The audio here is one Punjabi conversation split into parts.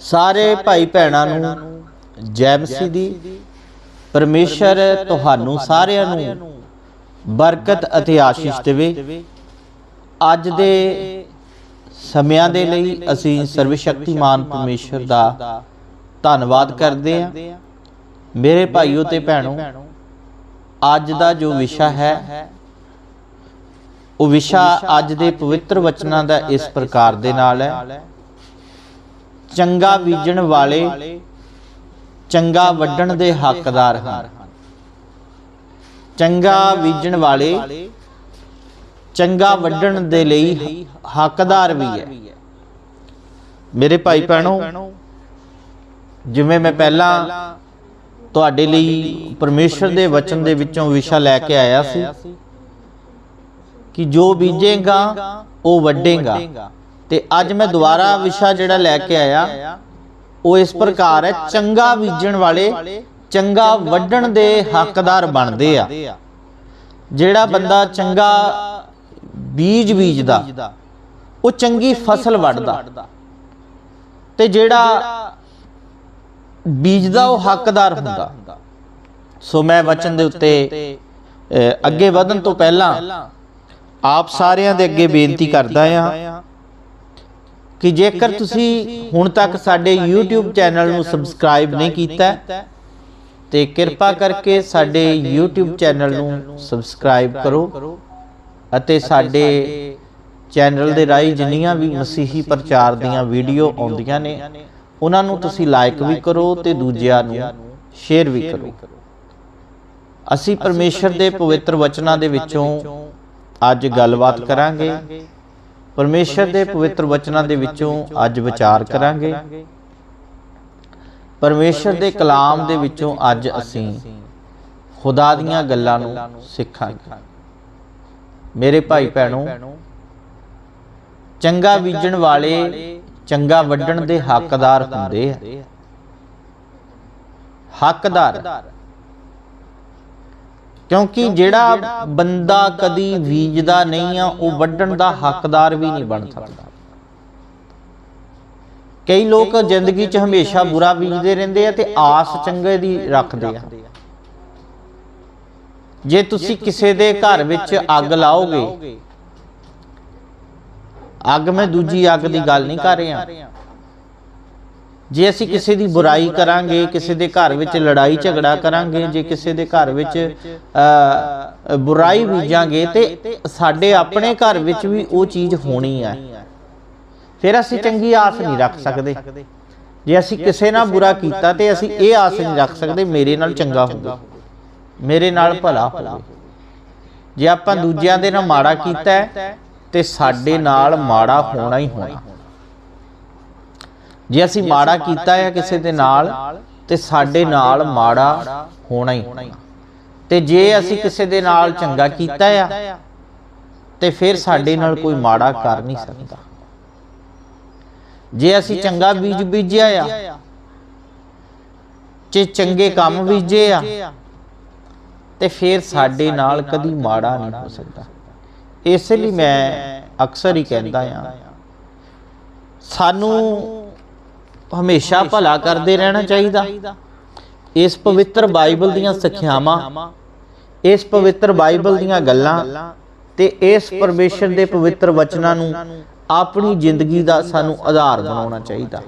ਸਾਰੇ ਭਾਈ ਭੈਣਾਂ ਨੂੰ ਜੈ ਮਸੀਹ ਦੀ ਪਰਮੇਸ਼ਰ ਤੁਹਾਨੂੰ ਸਾਰਿਆਂ ਨੂੰ ਬਰਕਤ ਅਤੇ ਆਸ਼ੀਸ਼ ਦੇਵੇ। ਅੱਜ ਦੇ ਸਮਿਆਂ ਦੇ ਲਈ ਅਸੀਂ ਸਰਵ ਸ਼ਕਤੀਮਾਨ ਪਰਮੇਸ਼ਰ ਦਾ ਧੰਨਵਾਦ ਕਰਦੇ ਹਾਂ। ਮੇਰੇ ਭਾਈਓ ਤੇ ਭੈਣੋ ਅੱਜ ਦਾ ਜੋ ਵਿਸ਼ਾ ਹੈ ਉਹ ਵਿਸ਼ਾ ਅੱਜ ਦੇ ਪਵਿੱਤਰ ਵਚਨਾਂ ਦਾ ਇਸ ਪ੍ਰਕਾਰ ਦੇ ਨਾਲ ਹੈ। ਚੰਗਾ ਬੀਜਣ ਵਾਲੇ ਚੰਗਾ ਵੱਢਣ ਦੇ ਹੱਕਦਾਰ ਹਨ। ਚੰਗਾ ਬੀਜਣ ਵਾਲੇ ਚੰਗਾ ਵੱਢਣ ਦੇ ਲਈ ਹੱਕਦਾਰ ਵੀ ਹੈ। ਮੇਰੇ ਭਾਈ ਭੈਣੋ ਜਿਵੇਂ ਮੈਂ ਪਹਿਲਾਂ ਤੁਹਾਡੇ ਲਈ ਪਰਮੇਸ਼ਰ ਦੇ ਵਚਨ ਦੇ ਵਿੱਚੋਂ ਵਿਸ਼ਾ ਲੈ ਕੇ ਆਇਆ ਸੀ ਕਿ ਜੋ ਬੀਜੇਗਾ ਉਹ ਵੱਢੇਗਾ। ਤੇ ਅੱਜ ਮੈਂ ਦੁਬਾਰਾ ਵਿਸ਼ਾ ਜਿਹੜਾ ਲੈ ਕੇ ਆਇਆ, ਉਹ ਇਸ ਪ੍ਰਕਾਰ ਹੈ, ਚੰਗਾ ਬੀਜਣ ਵਾਲੇ, ਚੰਗਾ ਵੱਢਣ ਦੇ ਹੱਕਦਾਰ ਬਣਦੇ ਆ। ਜਿਹੜਾ ਬੰਦਾ ਚੰਗਾ ਬੀਜ ਬੀਜਦਾ, ਉਹ ਚੰਗੀ ਫਸਲ ਵੱਢਦਾ। ਤੇ ਜਿਹੜਾ ਬੀਜਦਾ, ਉਹ ਹੱਕਦਾਰ ਹੁੰਦਾ। ਸੋ ਮੈਂ ਵਚਨ ਦੇ ਉੱਤੇ ਅੱਗੇ ਵਧਣ ਤੋਂ ਪਹਿਲਾਂ, ਆਪ ਸਾਰਿਆਂ ਦੇ ਅੱਗੇ ਬੇਨਤੀ ਕਰਦਾ ਆ ਕਿ ਜੇਕਰ ਤੁਸੀਂ ਹੁਣ ਤੱਕ ਸਾਡੇ YouTube ਚੈਨਲ ਨੂੰ ਸਬਸਕ੍ਰਾਈਬ ਨਹੀਂ ਕੀਤਾ ਤੇ ਕਿਰਪਾ ਕਰਕੇ ਸਾਡੇ YouTube ਚੈਨਲ ਨੂੰ ਸਬਸਕ੍ਰਾਈਬ ਕਰੋ ਅਤੇ ਸਾਡੇ ਚੈਨਲ ਦੇ ਰਾਹੀਂ ਜਿੰਨੀਆਂ ਵੀ ਮਸੀਹੀ ਪ੍ਰਚਾਰ ਦੀਆਂ ਵੀਡੀਓ ਆਉਂਦੀਆਂ ਨੇ ਉਹਨਾਂ ਨੂੰ ਤੁਸੀਂ ਲਾਈਕ ਵੀ ਕਰੋ ਤੇ ਦੂਜਿਆਂ ਨੂੰ ਸ਼ੇਅਰ ਵੀ ਕਰੋ। ਅਸੀਂ ਪਰਮੇਸ਼ਰ ਦੇ ਪਵਿੱਤਰ ਵਚਨਾਂ ਦੇ ਵਿੱਚੋਂ ਅੱਜ ਗੱਲਬਾਤ ਕਰਾਂਗੇ। ਪਰਮੇਸ਼ਰ ਦੇ ਪਵਿੱਤਰ ਵਚਨਾਂ ਦੇ ਵਿੱਚੋਂ ਅੱਜ ਵਿਚਾਰ ਕਰਾਂਗੇ। ਪਰਮੇਸ਼ਰ ਦੇ ਕਲਾਮ ਦੇ ਵਿੱਚੋਂ ਅੱਜ ਅਸੀਂ ਖੁਦਾ ਦੀਆਂ ਗੱਲਾਂ ਨੂੰ ਸਿੱਖਾਂਗੇ। ਮੇਰੇ ਭਾਈ ਭੈਣੋ ਚੰਗਾ ਬੀਜਣ ਵਾਲੇ ਚੰਗਾ ਵੱਢਣ ਦੇ ਹੱਕਦਾਰ ਹੁੰਦੇ ਆ। ਹੱਕਦਾਰ। ਕਿਉਂਕਿ ਜਿਹੜਾ ਬੰਦਾ ਕਦੀ ਬੀਜਦਾ ਨਹੀਂ ਆ ਉਹ ਵੱਢਣ ਦਾ ਹੱਕਦਾਰ ਵੀ ਨਹੀਂ ਬਣ ਸਕਦਾ। ਕਈ ਲੋਕ ਜ਼ਿੰਦਗੀ 'ਚ ਹਮੇਸ਼ਾ ਬੁਰਾ ਬੀਜਦੇ ਰਹਿੰਦੇ ਆ ਤੇ ਆਸ ਚੰਗੇ ਦੀ ਰੱਖਦੇ ਆ। ਜੇ ਤੁਸੀਂ ਕਿਸੇ ਦੇ ਘਰ ਵਿੱਚ ਅੱਗ ਲਾਓਗੇ ਅੱਗ ਮੈਂ ਦੂਜੀ ਅੱਗ ਦੀ ਗੱਲ ਨਹੀਂ ਕਰ ਰਿਹਾ। ਜੇ ਅਸੀਂ ਕਿਸੇ ਦੀ ਬੁਰਾਈ ਕਰਾਂਗੇ ਕਿਸੇ ਦੇ ਘਰ ਵਿੱਚ ਲੜਾਈ ਝਗੜਾ ਕਰਾਂਗੇ ਜੇ ਕਿਸੇ ਦੇ ਘਰ ਵਿੱਚ ਅ, ਬੁਰਾਈ ਬੀਜਾਂਗੇ ਤੇ ਸਾਡੇ ਆਪਣੇ ਘਰ ਵਿੱਚ ਵੀ ਉਹ ਚੀਜ਼ ਹੋਣੀ ਹੈ। ਫਿਰ ਅਸੀਂ ਚੰਗੀ ਆਸ ਨਹੀਂ ਰੱਖ ਸਕਦੇ। ਜੇ ਅਸੀਂ ਕਿਸੇ ਨਾਲ ਬੁਰਾ ਕੀਤਾ ਤੇ ਅਸੀਂ ਇਹ ਆਸ ਨਹੀਂ ਰੱਖ ਸਕਦੇ ਮੇਰੇ ਨਾਲ ਚੰਗਾ ਹੋਵੇ। ਮੇਰੇ ਨਾਲ ਭਲਾ ਹੋਵੇ। ਜੇ ਆਪਾਂ ਦੂਜਿਆਂ ਦੇ ਨਾਲ ਮਾੜਾ ਕੀਤਾ ਤੇ ਸਾਡੇ ਨਾਲ ਮਾੜਾ ਹੋਣਾ ਹੀ ਹੋਣਾ। ਜੇ ਅਸੀਂ ਮਾੜਾ ਕੀਤਾ ਹੈ ਕਿਸੇ ਦੇ ਨਾਲ ਤੇ ਸਾਡੇ ਨਾਲ ਮਾੜਾ ਹੋਣਾ ਹੀ। ਤੇ ਜੇ ਅਸੀਂ ਕਿਸੇ ਦੇ ਨਾਲ ਚੰਗਾ ਕੀਤਾ ਆ ਤੇ ਫਿਰ ਸਾਡੇ ਨਾਲ ਕੋਈ ਮਾੜਾ ਕਰ ਨਹੀਂ ਸਕਦਾ। ਜੇ ਅਸੀਂ ਚੰਗਾ ਬੀਜ ਬੀਜਿਆ ਆ ਜੇ ਚੰਗੇ ਕੰਮ ਬੀਜੇ ਆ ਤੇ ਫਿਰ ਸਾਡੇ ਨਾਲ ਕਦੀ ਮਾੜਾ ਨਹੀਂ ਹੋ ਸਕਦਾ। ਇਸ ਲਈ ਮੈਂ ਅਕਸਰ ਹੀ ਕਹਿੰਦਾ ਆ ਸਾਨੂੰ ਹਮੇਸ਼ਾ ਭਲਾ ਕਰਦੇ ਰਹਿਣਾ ਚਾਹੀਦਾ। ਇਸ ਪਵਿੱਤਰ ਬਾਈਬਲ ਦੀਆਂ ਸਿੱਖਿਆਵਾਂ ਇਸ ਪਵਿੱਤਰ ਬਾਈਬਲ ਦੀਆਂ ਗੱਲਾਂ ਤੇ ਇਸ ਪਰਮੇਸ਼ਰ ਦੇ ਪਵਿੱਤਰ ਵਚਨਾਂ ਨੂੰ ਆਪਣੀ ਜ਼ਿੰਦਗੀ ਦਾ ਸਾਨੂੰ ਆਧਾਰ ਬਣਾਉਣਾ ਚਾਹੀਦਾ।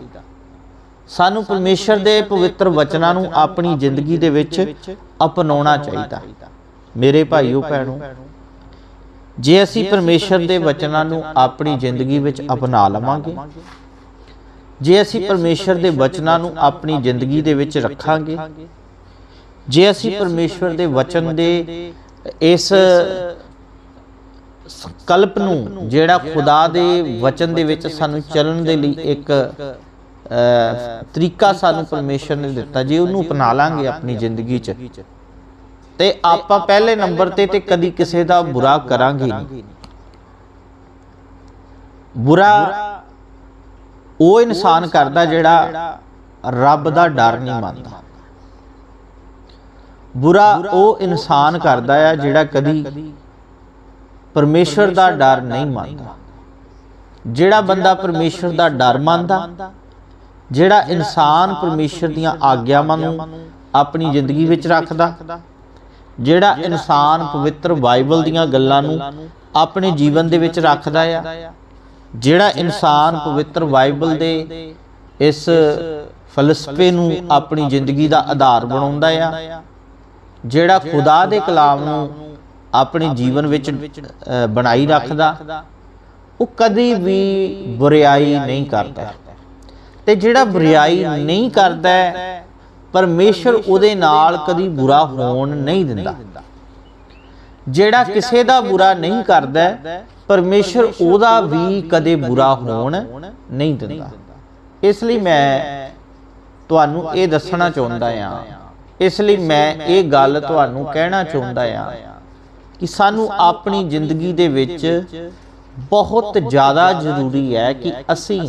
ਸਾਨੂੰ ਪਰਮੇਸ਼ਰ ਦੇ ਪਵਿੱਤਰ ਵਚਨਾਂ ਨੂੰ ਆਪਣੀ ਜ਼ਿੰਦਗੀ ਦੇ ਵਿੱਚ ਅਪਣਾਉਣਾ ਚਾਹੀਦਾ। ਮੇਰੇ ਭਾਈਓ ਭੈਣੋ ਜੇ ਅਸੀਂ ਪਰਮੇਸ਼ਰ ਦੇ ਵਚਨਾਂ ਨੂੰ ਆਪਣੀ ਜ਼ਿੰਦਗੀ ਵਿੱਚ ਅਪਣਾ ਲਵਾਂਗੇ ਜੇ ਅਸੀਂ ਪਰਮੇਸ਼ਰ ਦੇ ਵਚਨਾਂ ਨੂੰ ਆਪਣੀ ਜ਼ਿੰਦਗੀ ਦੇ ਵਿੱਚ ਰੱਖਾਂਗੇ ਜੇ ਅਸੀਂ ਪਰਮੇਸ਼ਰ ਦੇ ਵਚਨ ਦੇ ਇਸ ਸੰਕਲਪ ਨੂੰ ਜਿਹੜਾ ਖੁਦਾ ਦੇ ਵਚਨ ਦੇ ਵਿੱਚ ਸਾਨੂੰ ਚੱਲਣ ਦੇ ਲਈ ਇੱਕ ਅ, ਤਰੀਕਾ ਸਾਨੂੰ ਪਰਮੇਸ਼ਰ ਨੇ ਦਿੱਤਾ ਜੇ ਉਹਨੂੰ ਅਪਣਾ ਲਾਂਗੇ ਆਪਣੀ ਜ਼ਿੰਦਗੀ 'ਚ ਤੇ ਆਪਾਂ ਪਹਿਲੇ ਨੰਬਰ ਤੇ ਤੇ ਕਦੀ ਕਿਸੇ ਦਾ ਬੁਰਾ ਕਰਾਂਗੇ ਨਹੀਂ। ਬੁਰਾ ਉਹ ਇਨਸਾਨ ਕਰਦਾ ਜਿਹੜਾ ਰੱਬ ਦਾ ਡਰ ਨਹੀਂ ਮੰਨਦਾ। ਬੁਰਾ ਉਹ ਇਨਸਾਨ ਕਰਦਾ ਆ ਜਿਹੜਾ ਕਦੀ ਪਰਮੇਸ਼ਰ ਦਾ ਡਰ ਨਹੀਂ ਮੰਨਦਾ। ਜਿਹੜਾ ਬੰਦਾ ਪਰਮੇਸ਼ਰ ਦਾ ਡਰ ਮੰਨਦਾ, ਜਿਹੜਾ ਇਨਸਾਨ ਪਰਮੇਸ਼ਰ ਦੀਆਂ ਆਗਿਆਵਾਂ ਨੂੰ ਆਪਣੀ ਜ਼ਿੰਦਗੀ ਵਿੱਚ ਰੱਖਦਾ, ਜਿਹੜਾ ਇਨਸਾਨ ਪਵਿੱਤਰ ਬਾਈਬਲ ਦੀਆਂ ਗੱਲਾਂ ਨੂੰ ਆਪਣੇ ਜੀਵਨ ਦੇ ਵਿੱਚ ਰੱਖਦਾ ਆ ਜਿਹੜਾ ਇਨਸਾਨ ਪਵਿੱਤਰ ਬਾਈਬਲ ਦੇ ਇਸ ਫਲਸਫੇ ਨੂੰ ਆਪਣੀ ਜ਼ਿੰਦਗੀ ਦਾ ਆਧਾਰ ਬਣਾਉਂਦਾ ਆ ਜਿਹੜਾ ਖੁਦਾ ਦੇ ਕਲਾਮ ਨੂੰ ਆਪਣੇ ਜੀਵਨ ਵਿੱਚ ਬਣਾਈ ਰੱਖਦਾ ਉਹ ਕਦੀ ਵੀ ਬੁਰੀਾਈ ਨਹੀਂ ਕਰਦਾ। ਤੇ ਜਿਹੜਾ ਬੁਰੀਾਈ ਨਹੀਂ ਕਰਦਾ ਹੈ, ਪਰਮੇਸ਼ਰ ਉਹਦੇ ਨਾਲ ਕਦੀ ਬੁਰਾ ਹੋਣ ਨਹੀਂ ਦਿੰਦਾ। ਜਿਹੜਾ ਕਿਸੇ ਦਾ ਬੁਰਾ ਨਹੀਂ ਕਰਦਾ ਪਰਮੇਸ਼ਰ ਉਹਦਾ ਵੀ ਕਦੇ ਬੁਰਾ ਹੋਣ ਨਹੀਂ ਦਿੰਦਾ। ਇਸ ਲਈ ਮੈਂ ਤੁਹਾਨੂੰ ਇਹ ਦੱਸਣਾ ਚਾਹੁੰਦਾ ਆ ਇਸ ਲਈ ਮੈਂ ਇਹ ਗੱਲ ਤੁਹਾਨੂੰ ਕਹਿਣਾ ਚਾਹੁੰਦਾ ਆ ਕਿ ਸਾਨੂੰ ਆਪਣੀ ਜ਼ਿੰਦਗੀ ਦੇ ਵਿੱਚ ਬਹੁਤ ਜ਼ਿਆਦਾ ਜ਼ਰੂਰੀ ਹੈ ਕਿ ਅਸੀਂ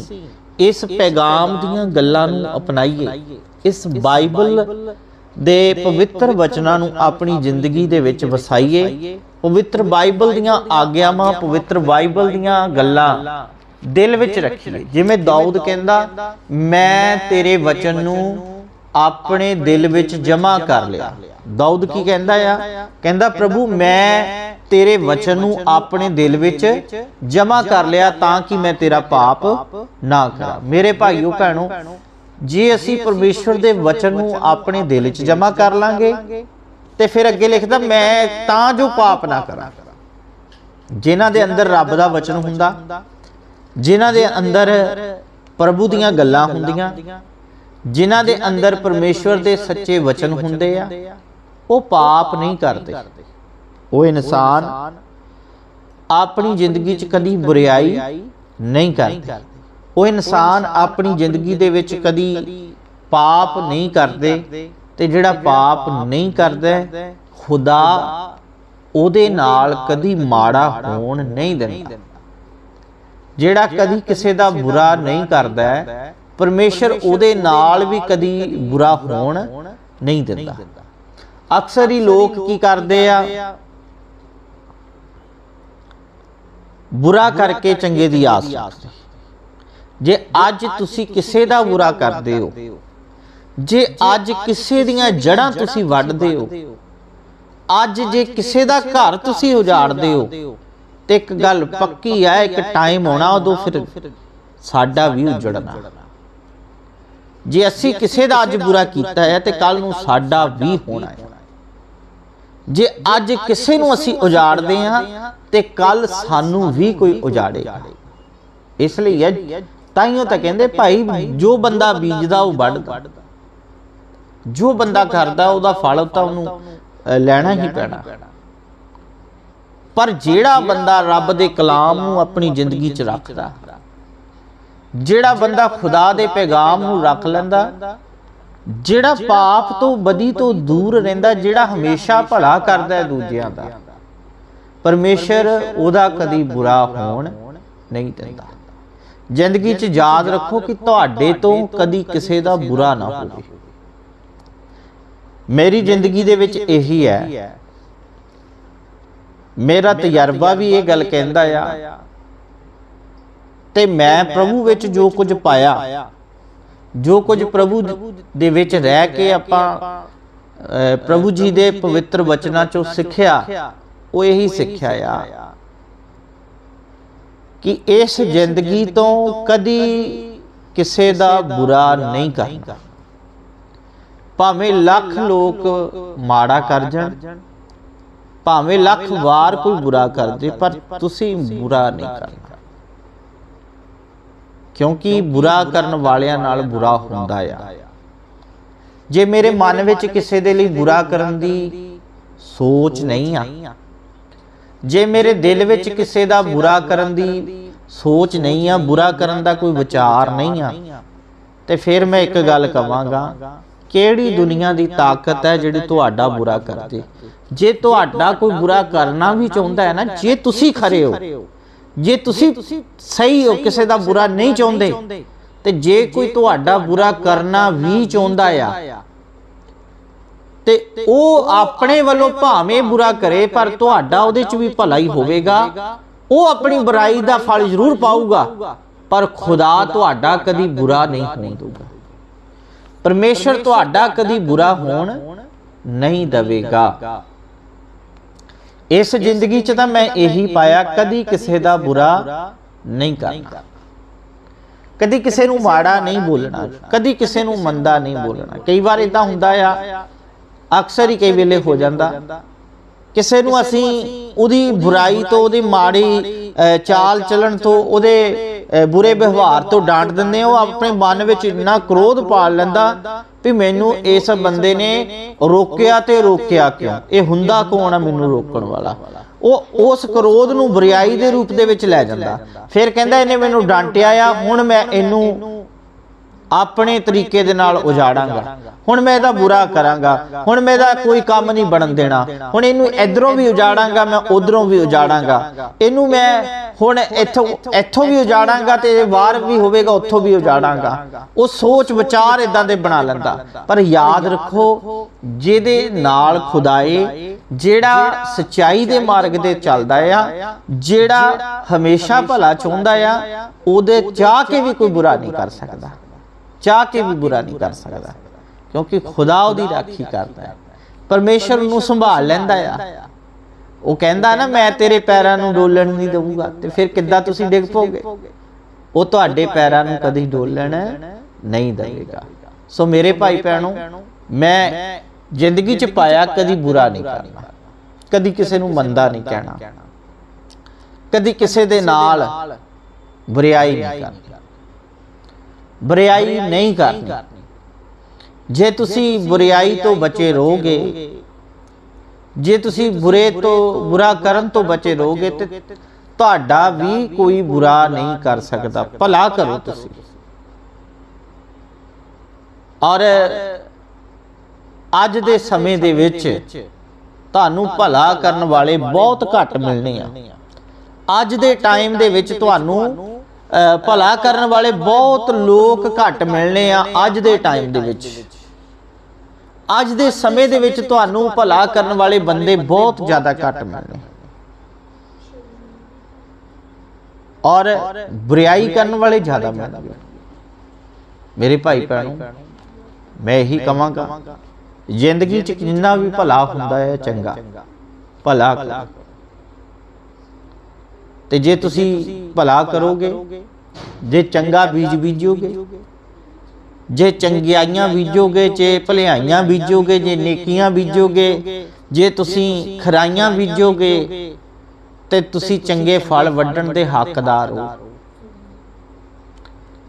ਇਸ ਪੈਗਾਮ ਦੀਆਂ ਗੱਲਾਂ ਨੂੰ ਅਪਣਾਈਏ। ਇਸ ਬਾਈਬਲ ਦੇ ਪਵਿੱਤਰ ਵਚਨਾਂ ਨੂੰ ਆਪਣੀ ਜ਼ਿੰਦਗੀ ਦੇ ਵਿੱਚ ਵਸਾਈਏ। ਪਵਿੱਤਰ ਬਾਈਬਲ ਦੀਆਂ ਆਗਿਆਵਾਂ ਪਵਿੱਤਰ ਬਾਈਬਲ ਦੀਆਂ ਗੱਲਾਂ ਦਿਲ ਵਿੱਚ ਰੱਖੀਏ। ਜਿਵੇਂ ਦਾਊਦ ਕਹਿੰਦਾ ਮੈਂ ਤੇਰੇ ਵਚਨ ਨੂੰ ਆਪਣੇ ਦਿਲ ਵਿੱਚ ਜਮ੍ਹਾਂ ਕਰ ਲਿਆ। ਦਾਊਦ ਕੀ ਕਹਿੰਦਾ ਆ? ਕਹਿੰਦਾ ਪ੍ਰਭੂ ਮੈਂ ਤੇਰੇ ਵਚਨ ਨੂੰ ਆਪਣੇ ਦਿਲ ਵਿੱਚ ਜਮ੍ਹਾਂ ਕਰ ਲਿਆ ਤਾਂ ਕਿ ਮੈਂ ਤੇਰਾ ਪਾਪ ਨਾ ਕਰਾਂ। ਮੇਰੇ ਭਾਈਓ ਭੈਣੋ ਜੇ ਅਸੀਂ ਪਰਮੇਸ਼ਵਰ ਦੇ ਵਚਨ ਨੂੰ ਆਪਣੇ ਦਿਲ ਵਿੱਚ ਜਮ੍ਹਾਂ ਕਰ ਲਾਂਗੇ ਤੇ ਫਿਰ ਅੱਗੇ ਲਿਖਦਾ, ਮੈਂ ਤਾਂ ਜੋ ਪਾਪ ਨਾ ਕਰਾਂ। ਜਿਨ੍ਹਾਂ ਦੇ ਅੰਦਰ ਰੱਬ ਦਾ ਵਚਨ ਹੁੰਦਾ, ਜਿਨ੍ਹਾਂ ਦੇ ਅੰਦਰ ਪ੍ਰਭੂ ਦੀਆਂ ਗੱਲਾਂ ਹੁੰਦੀਆਂ, ਜਿਨ੍ਹਾਂ ਦੇ ਅੰਦਰ ਪਰਮੇਸ਼ਵਰ ਦੇ ਸੱਚੇ ਵਚਨ ਹੁੰਦੇ ਆ, ਉਹ ਪਾਪ ਨਹੀਂ ਕਰਦੇ। ਉਹ ਇਨਸਾਨ ਆਪਣੀ ਜ਼ਿੰਦਗੀ 'ਚ ਕਦੀ ਬੁਰੀਾਈ ਨਹੀਂ ਕਰਦੇ। ਉਹ ਇਨਸਾਨ ਆਪਣੀ ਜ਼ਿੰਦਗੀ ਦੇ ਵਿੱਚ ਕਦੀ ਪਾਪ ਨਹੀਂ ਕਰਦੇ। ਤੇ ਜਿਹੜਾ ਪਾਪ ਨਹੀਂ ਕਰਦਾ ਖੁਦਾ ਉਹਦੇ ਨਾਲ ਕਦੀ ਮਾੜਾ ਹੋਣ ਨਹੀਂ ਦਿੰਦਾ। ਜਿਹੜਾ ਕਦੀ ਕਿਸੇ ਦਾ ਬੁਰਾ ਨਹੀਂ ਕਰਦਾ ਪਰਮੇਸ਼ਰ ਉਹਦੇ ਨਾਲ ਵੀ ਕਦੀ ਬੁਰਾ ਹੋਣ ਨਹੀਂ ਦਿੰਦਾ। ਅਕਸਰ ਹੀ ਲੋਕ ਕੀ ਕਰਦੇ ਆ? ਬੁਰਾ ਕਰਕੇ ਚੰਗੇ ਦੀ ਆਸ ਰੱਖਦੇ। ਜੇ ਅੱਜ ਤੁਸੀਂ ਕਿਸੇ ਦਾ ਬੁਰਾ ਕਰਦੇ ਹੋ ਜੇ ਅੱਜ ਕਿਸੇ ਦੀਆਂ ਜੜਾਂ ਤੁਸੀਂ ਵੱਢਦੇ ਹੋ ਅੱਜ ਜੇ ਕਿਸੇ ਦਾ ਘਰ ਤੁਸੀਂ ਉਜਾੜਦੇ ਹੋ ਤੇ ਇੱਕ ਗੱਲ ਪੱਕੀ ਹੈ ਇੱਕ ਟਾਈਮ ਆਉਣਾ ਉਦੋਂ ਫਿਰ ਸਾਡਾ ਵੀ ਉਜੜਨਾ। ਜੇ ਅਸੀਂ ਕਿਸੇ ਦਾ ਅੱਜ ਬੁਰਾ ਕੀਤਾ ਹੈ ਤੇ ਕੱਲ ਨੂੰ ਸਾਡਾ ਵੀ ਹੋਣਾ ਹੈ। ਜੇ ਅੱਜ ਕਿਸੇ ਨੂੰ ਅਸੀਂ ਉਜਾੜਦੇ ਹਾਂ ਤੇ ਕੱਲ ਸਾਨੂੰ ਵੀ ਕੋਈ ਉਜਾੜੇਗਾ। ਇਸ ਲਈ ਤਾਈਓ ਤਾਂ ਕਹਿੰਦੇ ਭਾਈ ਜੋ ਬੰਦਾ ਬੀਜਦਾ ਉਹ ਵੱਢਦਾ। ਜੋ ਬੰਦਾ ਕਰਦਾ ਉਹਦਾ ਫਲ ਤਾਂ ਉਹਨੂੰ ਲੈਣਾ ਹੀ ਪੈਣਾ। ਪਰ ਜਿਹੜਾ ਬੰਦਾ ਰੱਬ ਦੇ ਕਲਾਮ ਨੂੰ ਆਪਣੀ ਜ਼ਿੰਦਗੀ 'ਚ ਰੱਖਦਾ ਜਿਹੜਾ ਬੰਦਾ ਖੁਦਾ ਦੇ ਪੈਗਾਮ ਨੂੰ ਰੱਖ ਲੈਂਦਾ ਜਿਹੜਾ ਪਾਪ ਤੋਂ ਬਦੀ ਤੋਂ ਦੂਰ ਰਹਿੰਦਾ ਜਿਹੜਾ ਹਮੇਸ਼ਾ ਭਲਾ ਕਰਦਾ ਹੈ ਦੂਜਿਆਂ ਦਾ। ਪਰਮੇਸ਼ਰ ਉਹਦਾ ਕਦੀ ਬੁਰਾ ਹੋਣ ਨਹੀਂ ਦਿੰਦਾ। ਜ਼ਿੰਦਗੀ 'ਚ ਯਾਦ ਰੱਖੋ ਕਿ ਤੁਹਾਡੇ ਤੋਂ ਕਦੀ ਕਿਸੇ ਦਾ ਬੁਰਾ ਨਾ ਹੋਵੇ। ਮੇਰੀ ਜ਼ਿੰਦਗੀ ਦੇ ਵਿੱਚ ਇਹੀ ਹੈ। ਮੇਰਾ ਤਜਰਬਾ ਵੀ ਇਹ ਗੱਲ ਕਹਿੰਦਾ ਆ। ਤੇ ਮੈਂ ਪ੍ਰਭੂ ਵਿੱਚ ਜੋ ਕੁਝ ਪਾਇਆ ਜੋ ਕੁਝ ਪ੍ਰਭੂ ਦੇ ਵਿੱਚ ਰਹਿ ਕੇ ਆਪਾਂ ਪ੍ਰਭੂ ਜੀ ਦੇ ਪਵਿੱਤਰ ਵਚਨਾਂ ਚੋਂ ਸਿੱਖਿਆ ਉਹ ਇਹੀ ਸਿੱਖਿਆ ਆ। ਕਿ ਇਸ ਜ਼ਿੰਦਗੀ ਤੋਂ ਕਦੀ ਕਿਸੇ ਦਾ ਬੁਰਾ ਨਹੀਂ ਕਰਨਾ। ਭਾਵੇਂ ਲੱਖ ਲੋਕ ਮਾੜਾ ਕਰ ਜਾਣ ਭਾਵੇਂ ਲੱਖ ਵਾਰ ਕੋਈ ਬੁਰਾ ਕਰ ਦੇ ਪਰ ਤੁਸੀਂ ਬੁਰਾ ਨਹੀਂ ਕਰਨਾ। ਕਿਉਂਕਿ ਬੁਰਾ ਕਰਨ ਵਾਲਿਆਂ ਨਾਲ ਬੁਰਾ ਹੁੰਦਾ ਆ। ਜੇ ਮੇਰੇ ਮਨ ਵਿੱਚ ਕਿਸੇ ਦੇ ਲਈ ਬੁਰਾ ਕਰਨ ਦੀ ਸੋਚ ਨਹੀਂ ਆ। ਜੇ ਮੇਰੇ ਦਿਲ ਵਿੱਚ ਕਿਸੇ ਦਾ ਬੁਰਾ ਕਰਨ ਦੀ ਸੋਚ ਨਹੀਂ ਆ ਬੁਰਾ ਕਰਨ ਦਾ ਕੋਈ ਵਿਚਾਰ ਨਹੀਂ ਆ। ਤੇ ਫਿਰ ਮੈਂ ਇੱਕ ਗੱਲ ਕਵਾਂਗਾ। ਕਿਹੜੀ ਦੁਨੀਆ ਦੀ ਤਾਕਤ ਹੈ ਜਿਹੜੀ ਤੁਹਾਡਾ ਬੁਰਾ ਕਰਦੇ? ਜੇ ਤੁਹਾਡਾ ਕੋਈ ਬੁਰਾ ਕਰਨਾ ਵੀ ਚਾਹੁੰਦਾ ਹੈ ਨਾ, ਜੇ ਤੁਸੀਂ ਖਰੇ ਹੋ, ਜੇ ਤੁਸੀਂ ਸਹੀ ਹੋ, ਕਿਸੇ ਦਾ ਬੁਰਾ ਨਹੀਂ ਚਾਹੁੰਦੇ, ਤੇ ਜੇ ਕੋਈ ਤੁਹਾਡਾ ਬੁਰਾ ਕਰਨਾ ਵੀ ਚਾਹੁੰਦਾ ਆ, ਤੇ ਉਹ ਆਪਣੇ ਵੱਲੋਂ ਭਾਵੇਂ ਬੁਰਾ ਕਰੇ, ਪਰ ਤੁਹਾਡਾ ਉਹਦੇ ਚ ਵੀ ਭਲਾ ਹੀ ਹੋਵੇਗਾ। ਉਹ ਆਪਣੀ ਬੁਰਾਈ ਦਾ ਫਲ ਜ਼ਰੂਰ ਪਾਊਗਾ, ਪਰ ਖੁਦਾ ਤੁਹਾਡਾ ਕਦੀ ਬੁਰਾ ਨਹੀਂ ਹੋਣ ਦਊਗਾ। ਪਰਮੇਸ਼ਰ ਤੁਹਾਡਾ ਕਦੀ ਬੁਰਾ ਹੋਣ ਨਹੀਂ ਦਵੇਗਾ। ਇਸ ਜ਼ਿੰਦਗੀ 'ਚ ਤਾਂ ਮੈਂ ਇਹੀ ਪਾਇਆ ਕਦੀ ਕਿਸੇ ਦਾ ਬੁਰਾ ਨਹੀਂ ਕਰਨਾ। ਕਦੀ ਕਿਸੇ ਨੂੰ ਮਾੜਾ ਨਹੀਂ ਬੋਲਣਾ। ਕਦੀ ਕਿਸੇ ਨੂੰ ਮੰਦਾ ਨਹੀਂ ਬੋਲਣਾ। ਕਈ ਵਾਰ ਇਦਾਂ ਹੁੰਦਾ ਆ ਅਕਸਰ ਹੀ ਕਈ ਵੇਲੇ ਹੋ ਜਾਂਦਾ। ਕਿਸੇ ਨੂੰ ਅਸੀਂ ਉਹਦੀ ਬੁਰਾਈ ਤੋਂ ਉਹਦੀ ਮਾੜੀ ਚਾਲ ਚੱਲਣ ਤੋਂ ਉਹਦੇ ਬੁਰੇ ਵਿਵਹਾਰ ਤੋਂ ਡਾਂਟ ਦਿੰਦੇ ਆ ਆਪਣੇ ਮਨ ਵਿੱਚ ਇੰਨਾ ਕ੍ਰੋਧ ਪਾਲ ਲੈਂਦਾ ਵੀ ਮੈਨੂੰ ਇਸ ਬੰਦੇ ਨੇ ਰੋਕਿਆ ਤੇ ਰੋਕਿਆ ਕਿਉਂ? ਇਹ ਹੁੰਦਾ ਕੌਣ ਆ ਮੈਨੂੰ ਰੋਕਣ ਵਾਲਾ? ਉਹ ਉਸ ਕ੍ਰੋਧ ਨੂੰ ਬੁਰਾਈ ਦੇ ਰੂਪ ਦੇ ਵਿੱਚ ਲੈ ਜਾਂਦਾ। ਫਿਰ ਕਹਿੰਦਾ ਇਹਨੇ ਮੈਨੂੰ ਡਾਂਟਿਆ ਆ, ਹੁਣ ਮੈਂ ਇਹਨੂੰ ਆਪਣੇ ਤਰੀਕੇ ਦੇ ਨਾਲ ਉਜਾੜਾਂਗਾ। ਹੁਣ ਮੈਂ ਇਹਦਾ ਬੁਰਾ ਕਰਾਂਗਾ। ਹੁਣ ਮੈਂ ਇਹਦਾ ਕੋਈ ਕੰਮ ਨਹੀਂ ਬਣਨ ਦੇਣਾ। ਹੁਣ ਇਹਨੂੰ ਇਧਰੋਂ ਵੀ ਉਜਾੜਾਂਗਾ, ਮੈਂ ਉਧਰੋਂ ਵੀ ਉਜਾੜਾਂਗਾ। ਇਹਨੂੰ ਮੈਂ ਹੁਣ ਇੱਥੋਂ ਇੱਥੋਂ ਵੀ ਉਜਾੜਾਂਗਾ ਤੇ ਵਾਰ ਵੀ ਹੋਵੇਗਾ, ਉੱਥੋਂ ਵੀ ਉਜਾੜਾਂਗਾ। ਉਹ ਸੋਚ ਵਿਚਾਰ ਇਦਾਂ ਦੇ ਬਣਾ ਲੈਂਦਾ। ਪਰ ਯਾਦ ਰੱਖੋ, ਜਿਹਦੇ ਨਾਲ ਖੁਦਾਏ, ਜਿਹੜਾ ਸਚਾਈ ਦੇ ਮਾਰਗ ਤੇ ਚੱਲਦਾ ਆ, ਜਿਹੜਾ ਹਮੇਸ਼ਾ ਭਲਾ ਚਾਹੁੰਦਾ ਆ, ਉਹਦੇ ਚਾਹ ਕੇ ਵੀ ਕੋਈ ਬੁਰਾ ਨਹੀਂ ਕਰ ਸਕਦਾ। ਚਾਹ ਕੇ ਵੀ ਬੁਰਾ ਨਹੀਂ ਕਰ ਸਕਦਾ, ਕਿਉਂਕਿ ਖੁਦਾ ਉਹਦੀ ਰਾਖੀ ਕਰਦਾ ਹੈ। ਪਰਮੇਸ਼ਰ ਨੂੰ ਸੰਭਾਲ ਲੈਂਦਾ ਆ। ਉਹ ਕਹਿੰਦਾ ਨਾ, ਮੈਂ ਤੇਰੇ ਪੈਰਾਂ ਨੂੰ ਡੋਲਣ ਨਹੀਂ ਦਊਂਗਾ। ਤੇ ਫਿਰ ਕਿੱਦਾਂ ਤੁਸੀਂ ਡਿੱਗ ਪੋਗੇ ਉਹ ਤੁਹਾਡੇ ਪੈਰਾਂ ਨੂੰ ਕਦੀ ਡੋਲਣ ਨਹੀਂ ਦੇਵੇਗਾ। ਸੋ ਮੇਰੇ ਭਾਈ ਭੈਣੋ, ਮੈਂ ਜ਼ਿੰਦਗੀ 'ਚ ਪਾਇਆ, ਕਦੀ ਬੁਰਾ ਨਹੀਂ ਕਰਨਾ। ਕਦੀ ਕਿਸੇ ਨੂੰ ਮੰਦਾ ਨਹੀਂ ਕਹਿਣਾ। ਕਦੀ ਕਿਸੇ ਦੇ ਨਾਲ ਬੁਰਾਈ ਨਹੀਂ ਕਰਨੀ। ਬੁਰਾਈ ਨਹੀਂ ਕਰਨੀ। ਜੇ ਤੁਸੀਂ ਬੁਰਾਈ ਤੋਂ ਬਚੇ ਰਹੋਗੇ, ਜੇ ਤੁਸੀਂ ਬੁਰੇ ਤੋਂ, ਬੁਰਾ ਕਰਨ ਤੋਂ ਬਚੇ ਰਹੋਗੇ ਤੇ ਤੁਹਾਡਾ ਵੀ ਕੋਈ ਬੁਰਾ ਨਹੀਂ ਕਰ ਸਕਦਾ। ਭਲਾ ਕਰੋ ਤੁਸੀਂ। ਔਰ ਅੱਜ ਦੇ ਸਮੇਂ ਦੇ ਵਿੱਚ ਤੁਹਾਨੂੰ ਭਲਾ ਕਰਨ ਵਾਲੇ ਬਹੁਤ ਘੱਟ ਮਿਲਣੇ ਆ। ਅੱਜ ਦੇ ਟਾਈਮ ਦੇ ਵਿੱਚ ਤੁਹਾਨੂੰ ਭਲਾ ਕਰਨ ਵਾਲੇ ਬਹੁਤ ਲੋਕ ਘੱਟ ਮਿਲਣੇ ਆ ਅੱਜ ਦੇ ਟਾਈਮ ਦੇ ਵਿੱਚ। ਅੱਜ ਦੇ ਸਮੇਂ ਦੇ ਵਿੱਚ ਤੁਹਾਨੂੰ ਭਲਾ ਕਰਨ ਵਾਲੇ ਬੰਦੇ ਬਹੁਤ ਜ਼ਿਆਦਾ ਘੱਟ ਮਿਲਣੇ। ਔਰ ਬੁਰਾਈ ਕਰਨ ਵਾਲੇ ਜ਼ਿਆਦਾ ਮਿਲਣਗੇ ਮੇਰੇ ਭਾਈ ਭੈਣੋ, ਮੈਂ ਇਹੀ ਕਹਾਂਗਾ ਜ਼ਿੰਦਗੀ 'ਚ ਜਿੰਨਾ ਵੀ ਭਲਾ ਹੁੰਦਾ ਹੈ, ਚੰਗਾ। ਭਲਾ ਤੇ ਜੇ ਤੁਸੀਂ ਭਲਾ ਕਰੋਗੇ, ਜੇ ਚੰਗਾ ਬੀਜ ਬੀਜੋਗੇ, ਜੇ ਚੰਗਿਆਈਆਂ ਬੀਜੋਗੇ, ਜੇ ਭਲਾਈਆਂ ਬੀਜੋਗੇ, ਜੇ ਨੇਕੀਆਂ ਬੀਜੋਗੇ, ਜੇ ਤੁਸੀਂ ਖਰਾਈਆਂ ਬੀਜੋਗੇ, ਤੇ ਤੁਸੀਂ ਚੰਗੇ ਫਲ ਵੱਢਣ ਦੇ ਹੱਕਦਾਰ ਹੋ।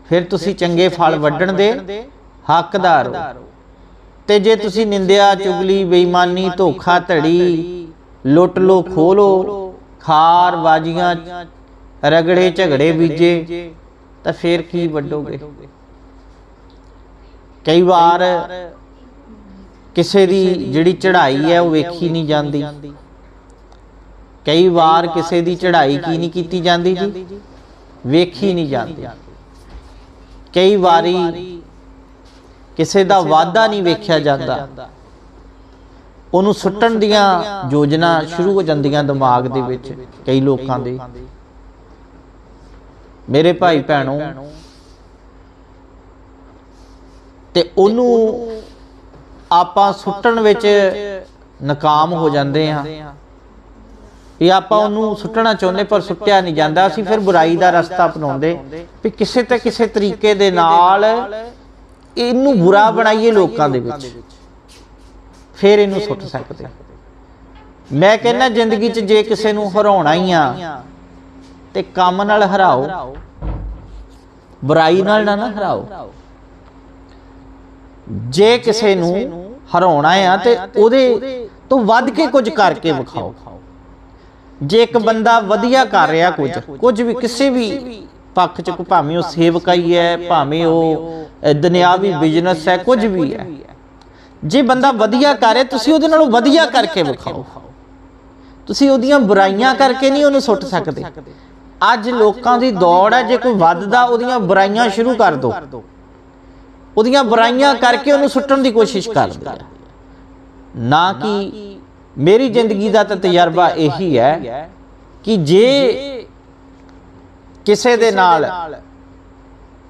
ਫਿਰ ਤੁਸੀਂ ਚੰਗੇ ਫਲ ਵੱਢਣ ਦੇ ਹੱਕਦਾਰ ਹੋ। ਤੇ ਜੇ ਤੁਸੀਂ ਨਿੰਦਿਆ, ਚੁਗਲੀ, ਬੇਈਮਾਨੀ ਧੋਖਾ ਧੜੀ ਲੁੱਟ ਲੋ ਖੋਲੋ ਖਾਰ ਬਾਜੀਆਂ ਰਗੜੇ ਝਗੜੇ ਬੀਜੇ, ਤਾਂ ਫੇਰ ਕੀ ਵੱਡੋਗੇ ਕਈ ਵਾਰ ਕਿਸੇ ਦੀ ਜਿਹੜੀ ਚੜ੍ਹਾਈ ਹੈ ਉਹ ਵੇਖੀ ਨਹੀਂ ਜਾਂਦੀ। ਕਈ ਵਾਰ ਕਿਸੇ ਦੀ ਚੜ੍ਹਾਈ ਕੀ ਨਹੀਂ ਕੀਤੀ ਜਾਂਦੀ ਜੀ? ਵੇਖੀ ਨਹੀਂ ਜਾਂਦੀ। ਕਈ ਵਾਰੀ ਕਿਸੇ ਦਾ ਵਾਅਦਾ ਨਹੀਂ ਵੇਖਿਆ ਜਾਂਦਾ। ਉਹਨੂੰ ਸੁੱਟਣ ਦੀਆਂ ਯੋਜਨਾ ਸ਼ੁਰੂ ਹੋ ਜਾਂਦੀਆਂ ਦਿਮਾਗ ਦੇ ਵਿੱਚ ਕਈ ਲੋਕਾਂ ਦੇ। ਮੇਰੇ ਭਾਈ ਭੈਣੋ, ਤੇ ਉਹਨੂੰ ਆਪਾਂ ਸੁੱਟਣ ਵਿੱਚ ਨਾਕਾਮ ਹੋ ਜਾਂਦੇ ਹਾਂ। ਇਹ ਆਪਾਂ ਉਹਨੂੰ ਸੁੱਟਣਾ ਚਾਹੁੰਦੇ ਪਰ ਸੁੱਟਿਆ ਨਹੀਂ ਜਾਂਦਾ। ਅਸੀਂ ਫਿਰ ਬੁਰਾਈ ਦਾ ਰਸਤਾ ਅਪਣਾਉਂਦੇ। ਵੀ ਕਿਸੇ ਤੇ ਕਿਸੇ ਤਰੀਕੇ ਦੇ ਨਾਲ ਇਹਨੂੰ ਬੁਰਾ ਬਣਾਈਏ ਲੋਕਾਂ ਦੇ ਵਿੱਚ। ਫਿਰ ਇਹਨੂੰ ਸੁੱਟ ਸਕਦੇ। ਮੈਂ ਕਹਿੰਦਾ ਜ਼ਿੰਦਗੀ 'ਚ ਜੇ ਕਿਸੇ ਨੂੰ ਹਰਾਉਣਾ ਹੀ ਆ ਤੇ ਕੰਮ ਨਾਲ ਹਰਾਓ। ਬੁਰਾਈ ਨਾਲ ਨਾ ਨਾ ਹਰਾਓ। ਜੇ ਕਿਸੇ ਨੂੰ ਹਰਾਉਣਾ ਆ ਤੇ ਉਹਦੇ ਤੋਂ ਵੱਧ ਕੇ ਕੁਝ ਕਰਕੇ ਵਿਖਾਓ। ਜੇ ਇੱਕ ਬੰਦਾ ਵਧੀਆ ਕਰ ਰਿਹਾ ਕੁਝ ਕੁਝ ਵੀ ਕਿਸੇ ਵੀ ਪੱਖ 'ਚ ਭਾਵੇਂ ਉਹ ਸੇਵਕਾਈ ਹੈ ਭਾਵੇਂ ਉਹ ਦੁਨਿਆਵੀ ਬਿਜ਼ਨਸ ਹੈ ਕੁਝ ਵੀ ਹੈ। ਜੇ ਬੰਦਾ ਵਧੀਆ ਕਰੇ, ਤੁਸੀਂ ਉਹਦੇ ਨਾਲੋਂ ਵਧੀਆ ਕਰਕੇ ਵਿਖਾਓ। ਤੁਸੀਂ ਉਹਦੀਆਂ ਬੁਰਾਈਆਂ ਕਰਕੇ ਨਹੀਂ ਉਹਨੂੰ ਸੁੱਟ ਸਕਦੇ। ਅੱਜ ਲੋਕਾਂ ਦੀ ਦੌੜ ਹੈ, ਜੇ ਕੋਈ ਵੱਧਦਾ, ਉਹਦੀਆਂ ਬੁਰਾਈਆਂ ਸ਼ੁਰੂ ਕਰ ਦੋ। ਉਹਦੀਆਂ ਬੁਰਾਈਆਂ ਕਰਕੇ ਉਹਨੂੰ ਸੁੱਟਣ ਦੀ ਕੋਸ਼ਿਸ਼ ਕਰਦੇ ਆ ਨਾ ਕਿ ਮੇਰੀ ਜ਼ਿੰਦਗੀ ਦਾ ਤਾਂ ਤਜਰਬਾ ਇਹੀ ਹੈ ਕਿ ਜੇ ਕਿਸੇ ਦੇ ਨਾਲ